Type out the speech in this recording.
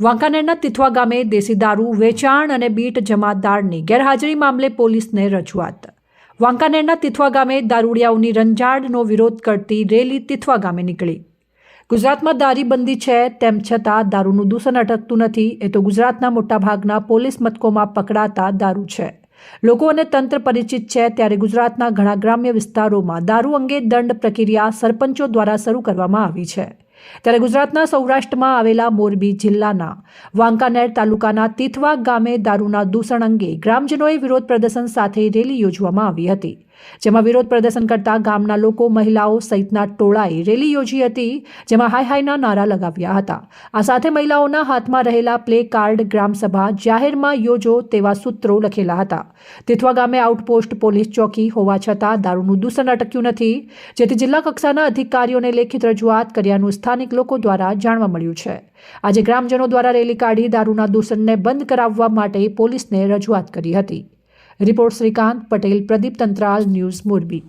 વાંકાનેરના તિથવા ગામે દેશી દારૂ વેચાણ અને બીટ જમાદારની ગેરહાજરી મામલે પોલીસને રજૂઆત. વાંકાનેરના તિથવા ગામે દારૂડિયાઓની રંજાડનો વિરોધ કરતી રેલી તિથવા ગામે નીકળી. ગુજરાતમાં દારીબંધી છે તેમ છતાં દારૂનું દૂષણ અટકતું નથી. એ તો ગુજરાતના મોટાભાગના પોલીસ મથકોમાં પકડાતા દારૂ છે. લોકો અને તંત્ર પરિચિત છે ત્યારે ગુજરાતના ઘણા ગ્રામ્ય વિસ્તારોમાં દારૂ અંગે દંડ પ્રક્રિયા સરપંચો દ્વારા શરૂ કરવામાં આવી છે. ત્યારે ગુજરાતના સૌરાષ્ટ્રમાં આવેલા મોરબી જિલ્લાના વાંકાનેર તાલુકાના તિથવા ગામે દારૂના દૂષણ અંગે ગ્રામજનોએ વિરોધ પ્રદર્શન સાથે રેલી યોજવામાં આવી હતી. જેમાં વિરોધ પ્રદર્શન કરતા ગામના લોકો, મહિલાઓ સહિતના ટોળાએ રેલી યોજી હતી, જેમાં હાય હાયના નારા લગાવ્યા હતા. આ સાથે મહિલાઓના હાથમાં રહેલા પ્લે કાર્ડ ગ્રામસભા જાહેરમાં યોજો તેવા સૂત્રો લખેલા હતા. તિથવા ગામે આઉટપોસ્ટ પોલીસ ચોકી હોવા છતાં દારૂનું દૂષણ અટક્યું નથી, જેથી જિલ્લા કક્ષાના અધિકારીઓને લેખિત રજૂઆત કર્યાનું સ્થાનિક લોકો દ્વારા જાણવા મળ્યું છે. આજે ગ્રામજનો દ્વારા રેલી કાઢી દારૂના દૂષણને બંધ કરાવવા માટે પોલીસને રજૂઆત કરી હતી. રિપોર્ટ શ્રીકાંત પટેલ પ્રદીપ તંત્રાલ ન્યૂઝ મોરબી.